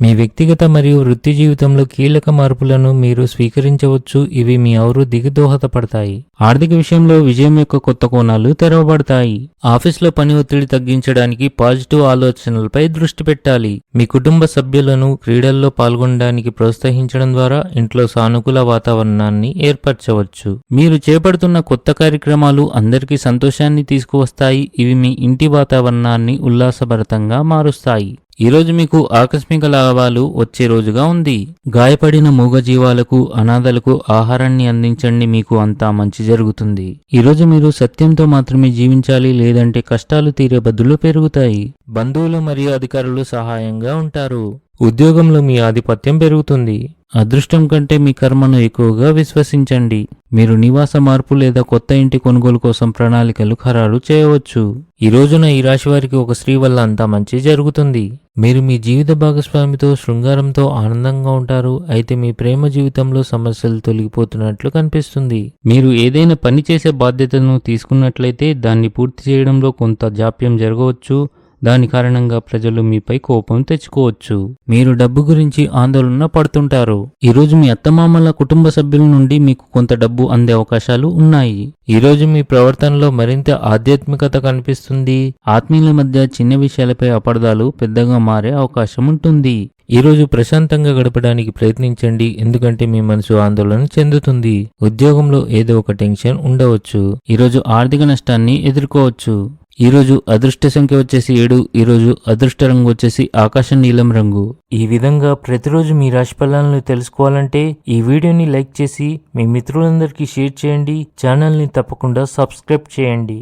మీ వ్యక్తిగత మరియు వృత్తి జీవితంలో కీలక మార్పులను మీరు స్వీకరించవచ్చు. ఇవి మీ అభివృద్ధికి దోహదపడతాయి ఆర్థిక విషయంలో విజయం యొక్క కొత్త కోణాలు తెరవబడతాయి. ఆఫీస్లో పని ఒత్తిడి తగ్గించడానికి పాజిటివ్ ఆలోచనలపై దృష్టి పెట్టాలి. మీ కుటుంబ సభ్యులను క్రీడల్లో పాల్గొనడానికి ప్రోత్సహించడం ద్వారా ఇంట్లో సానుకూల వాతావరణాన్ని ఏర్పరచవచ్చు. మీరు చేపడుతున్న కొత్త కార్యక్రమాలు అందరికీ సంతోషాన్ని తీసుకువస్తాయి. ఇవి మీ ఇంటి వాతావరణాన్ని ఉల్లాసభరితంగా మారుస్తాయి. ఈరోజు మీకు ఆకస్మిక లాభాలు వచ్చే రోజుగా ఉంది. గాయపడిన మూగజీవాలకు అనాథలకు ఆహారాన్ని అందించండి మీకు అంతా మంచి జరుగుతుంది. ఈరోజు మీరు సత్యంతో మాత్రమే జీవించాలి లేదంటే కష్టాలు తీరే బదులు పెరుగుతాయి. బంధువులు మరియు అధికారులు సహాయంగా ఉంటారు. ఉద్యోగంలో మీ ఆధిపత్యం పెరుగుతుంది. అదృష్టం కంటే మీ కర్మను ఎక్కువగా విశ్వసించండి. మీరు నివాస మార్పు లేదా కొత్త ఇంటి కొనుగోలు కోసం ప్రణాళికలు ఖరారు చేయవచ్చు. ఈ రోజున ఈ రాశి వారికి ఒక స్త్రీ వల్ల అంతా మంచి జరుగుతుంది. మీరు మీ జీవిత భాగస్వామితో శృంగారంతో ఆనందంగా ఉంటారు. అయితే మీ ప్రేమ జీవితంలో సమస్యలు తొలగిపోతున్నట్లు కనిపిస్తుంది. మీరు ఏదైనా పని చేసే బాధ్యతను తీసుకున్నట్లయితే దాన్ని పూర్తి చేయడంలో కొంత జాప్యం జరగవచ్చు. దాని కారణంగా ప్రజలు మీపై కోపం తెచ్చుకోవచ్చు. మీరు డబ్బు గురించి ఆందోళన పడుతుంటారు. ఈరోజు మీ అత్తమామల కుటుంబ సభ్యుల నుండి మీకు కొంత డబ్బు అందే అవకాశాలు ఉన్నాయి. ఈరోజు మీ ప్రవర్తనలో మరింత ఆధ్యాత్మికత కనిపిస్తుంది. ఆత్మీయుల మధ్య చిన్న విషయాలపై అపర్ధాలు పెద్దగా మారే అవకాశం ఉంటుంది. ఈ రోజు ప్రశాంతంగా గడపడానికి ప్రయత్నించండి ఎందుకంటే మీ మనసు ఆందోళన చెందుతుంది. ఉద్యోగంలో ఏదో ఒక టెన్షన్ ఉండవచ్చు. ఈరోజు ఆర్థిక నష్టాన్ని ఎదుర్కోవచ్చు. ఈరోజు అదృష్ట సంఖ్య వచ్చేసి ఏడు ఈరోజు అదృష్ట రంగు వచ్చేసి ఆకాశ నీలం రంగు. ఈ విధంగా ప్రతిరోజు మీ రాశి ఫలాలను తెలుసుకోవాలంటే ఈ వీడియోని లైక్ చేసి మీ మిత్రులందరికీ షేర్ చేయండి ఛానల్ని తప్పకుండా సబ్స్క్రైబ్ చేయండి.